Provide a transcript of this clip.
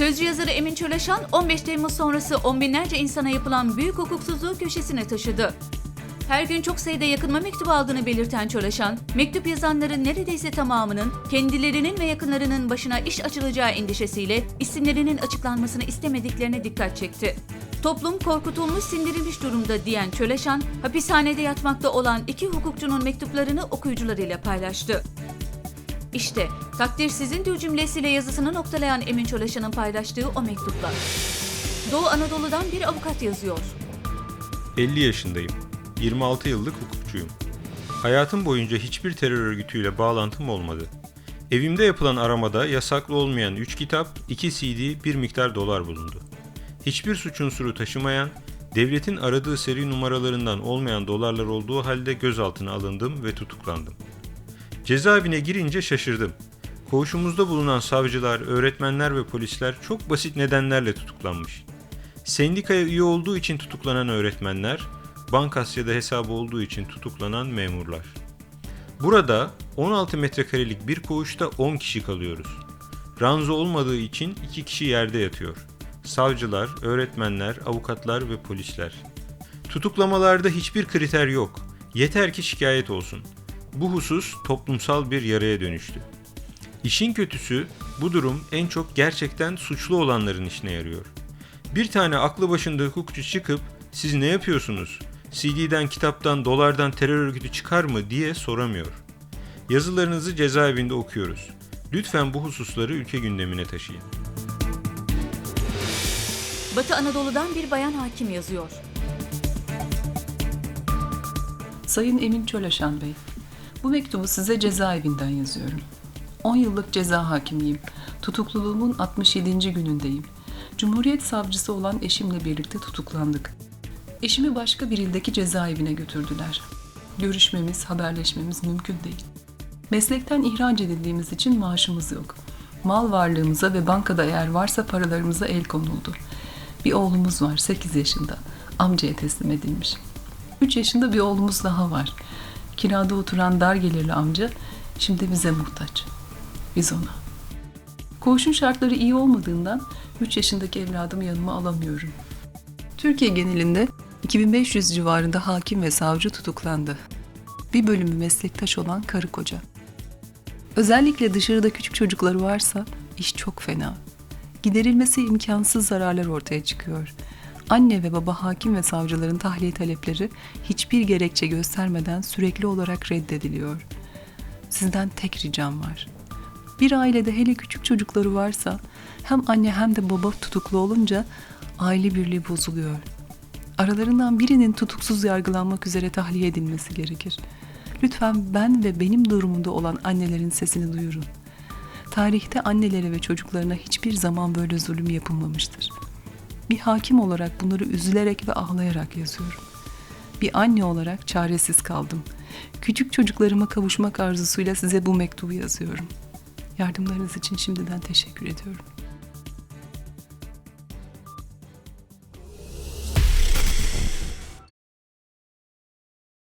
Sözcü yazarı Emin Çöleşan 15 Temmuz sonrası on binlerce insana yapılan büyük hukuksuzluğu köşesine taşıdı. Her gün çok sayıda yakınma mektubu aldığını belirten Çöleşan, mektup yazanların neredeyse tamamının kendilerinin ve yakınlarının başına iş açılacağı endişesiyle isimlerinin açıklanmasını istemediklerine dikkat çekti. Toplum korkutulmuş, sindirilmiş durumda diyen Çöleşan, hapishanede yatmakta olan iki hukukçunun mektuplarını okuyucularıyla paylaştı. İşte takdir sizindir cümlesiyle yazısını noktalayan Emin Çöleşan'ın paylaştığı o mektuplar. Doğu Anadolu'dan bir avukat yazıyor. 50 yaşındayım. 26 yıllık hukukçuyum. Hayatım boyunca hiçbir terör örgütüyle bağlantım olmadı. Evimde yapılan aramada yasaklı olmayan 3 kitap, 2 CD, bir miktar dolar bulundu. Hiçbir suç unsuru taşımayan, devletin aradığı seri numaralarından olmayan dolarlar olduğu halde gözaltına alındım ve tutuklandım. Cezaevine girince şaşırdım. Koğuşumuzda bulunan savcılar, öğretmenler ve polisler çok basit nedenlerle tutuklanmış. Sendikaya üye olduğu için tutuklanan öğretmenler, Bankasya'da hesabı olduğu için tutuklanan memurlar. Burada 16 metrekarelik bir koğuşta 10 kişi kalıyoruz. Ranzo olmadığı için 2 kişi yerde yatıyor. Savcılar, öğretmenler, avukatlar ve polisler. Tutuklamalarda hiçbir kriter yok. Yeter ki şikayet olsun. Bu husus toplumsal bir yaraya dönüştü. İşin kötüsü bu durum en çok gerçekten suçlu olanların işine yarıyor. Bir tane aklı başında hukukçu çıkıp siz ne yapıyorsunuz? CD'den, kitaptan, dolardan terör örgütü çıkar mı diye soramıyor. Yazılarınızı cezaevinde okuyoruz. Lütfen bu hususları ülke gündemine taşıyın. Batı Anadolu'dan bir bayan hakim yazıyor. Sayın Emin Çöleşan Bey, bu mektubu size cezaevinden yazıyorum. 10 yıllık ceza hakimiyim. Tutukluluğumun 67. günündeyim. Cumhuriyet savcısı olan eşimle birlikte tutuklandık. Eşimi başka bir ildeki cezaevine götürdüler. Görüşmemiz, haberleşmemiz mümkün değil. Meslekten ihraç edildiğimiz için maaşımız yok. Mal varlığımıza ve bankada eğer varsa paralarımıza el konuldu. Bir oğlumuz var 8 yaşında. Amcaya teslim edilmiş. 3 yaşında bir oğlumuz daha var. Kirada oturan dar gelirli amca şimdi bize muhtaç. Biz ona. Koğuşun şartları iyi olmadığından 3 yaşındaki evladımı yanıma alamıyorum. Türkiye genelinde 2500 civarında hakim ve savcı tutuklandı. Bir bölümü meslektaş olan karı koca. Özellikle dışarıda küçük çocukları varsa iş çok fena. Giderilmesi imkansız zararlar ortaya çıkıyor. Anne ve baba hakim ve savcıların tahliye talepleri hiçbir gerekçe göstermeden sürekli olarak reddediliyor. Sizden tek ricam var. Bir ailede hele küçük çocukları varsa hem anne hem de baba tutuklu olunca aile birliği bozuluyor. Aralarından birinin tutuksuz yargılanmak üzere tahliye edilmesi gerekir. Lütfen ben ve benim durumunda olan annelerin sesini duyurun. Tarihte annelere ve çocuklarına hiçbir zaman böyle zulüm yapılmamıştır. Bir hakim olarak bunları üzülerek ve ağlayarak yazıyorum. Bir anne olarak çaresiz kaldım. Küçük çocuklarıma kavuşmak arzusuyla size bu mektubu yazıyorum. Yardımlarınız için şimdiden teşekkür ediyorum.